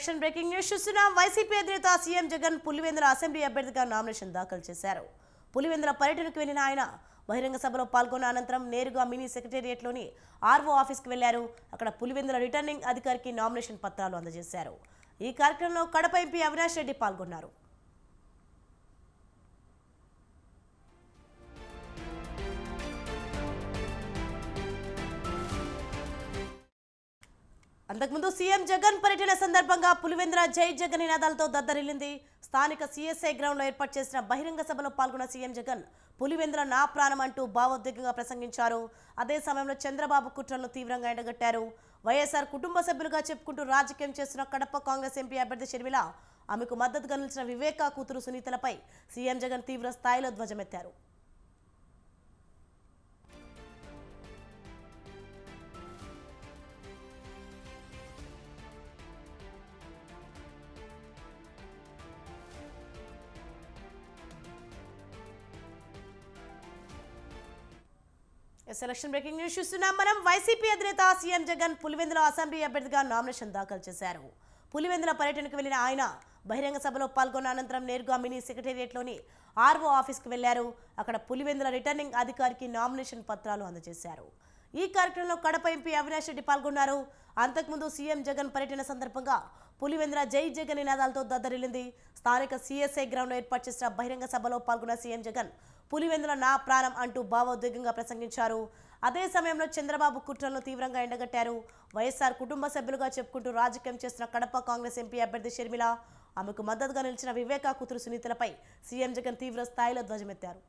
Election breaking news చూస్తున్నాం YCP అధినేత CM Jagan Pulivendula assembly అభ్యర్థిగా నామినేషన్ దాఖలు చేశారు. పులివెందుల పర్యటనకు వెళ్ళిన ఆయన బహిరంగ సభలో పాల్గొన్న అనంతరం నేరుగా మినీ సెక్రటేరియట్లోని ఆర్వో ఆఫీస్కి వెళ్ళారు. అక్కడ పులివెందుల రిటర్నింగ్ అధికారికి నామినేషన్ పత్రాలు అందజేశారు. ఈ కార్యక్రమంలో కడప ఎంపీ అవినాష్ రెడ్డి పాల్గొన్నారు. అంతకుముందు సీఎం జగన్ పర్యటన సందర్భంగా పులివెందుల జై జగన్ నినాదాలతో దద్దరిల్లింది. స్థానిక సీఎస్ఐ గ్రౌండ్లో ఏర్పాటు చేసిన బహిరంగ సభలో పాల్గొన్న సీఎం జగన్ పులివెందుల నా ప్రాణం అంటూ భావోద్వేగంగా ప్రసంగించారు. అదే సమయంలో చంద్రబాబు కుట్రలను తీవ్రంగా ఎండగట్టారు. వైఎస్ఆర్ కుటుంబ సభ్యులుగా చెప్పుకుంటూ రాజకీయం చేస్తున్న కడప కాంగ్రెస్ ఎంపీ అభ్యర్థి షర్మిల ఆమెకు మద్దతుగా నిలిచిన వివేకా కూతురు సునీతలపై సీఎం జగన్ తీవ్ర స్థాయిలో ధ్వజమెత్తారు. సెలక్షన్ బ్రేకింగ్ న్యూస్ చూస్తున్నాం మనం. వైసీపీ అధినేత సీఎం జగన్ పులివెందుల అసెంబ్లీ అభ్యర్థిగా నామినేషన్ దాఖలు చేశారు. పులివెందుల పర్యటనకు వెళ్ళిన ఆయన బహిరంగ సభలో పాల్గొన్న అనంతరం నేరుగా మినీ సెక్రటేరియట్లోని ఆర్వో ఆఫీస్కి వెళ్ళారు. అక్కడ పులివెందుల రిటర్నింగ్ అధికారికి నామినేషన్ పత్రాలు అందజేశారు. ఈ కార్యక్రమంలో కడప ఎంపీ అవినాష్ రెడ్డి పాల్గొన్నారు. అంతకుముందు సీఎం జగన్ పర్యటన సందర్భంగా పులివెంద్ర జై జగన్ నినాదాలతో దద్దరిల్లింది. స్థానిక సీఎస్ఐ గ్రౌండ్లో ఏర్పాటు చేసిన బహిరంగ సభలో పాల్గొన్న సీఎం జగన్ పులివెందుల నా ప్రాణం అంటూ భావోద్వేగంగా ప్రసంగించారు. అదే సమయంలో చంద్రబాబు కుట్రలను తీవ్రంగా ఎండగట్టారు. వైఎస్ఆర్ కుటుంబ సభ్యులుగా చెప్పుకుంటూ రాజకీయం చేస్తున్న కడప కాంగ్రెస్ ఎంపీ అభ్యర్థి షర్మిల ఆమెకు మద్దతుగా నిలిచిన వివేకా కూతురు సునీతలపై సీఎం జగన్ తీవ్ర స్థాయిలో ధ్వజమెత్తారు.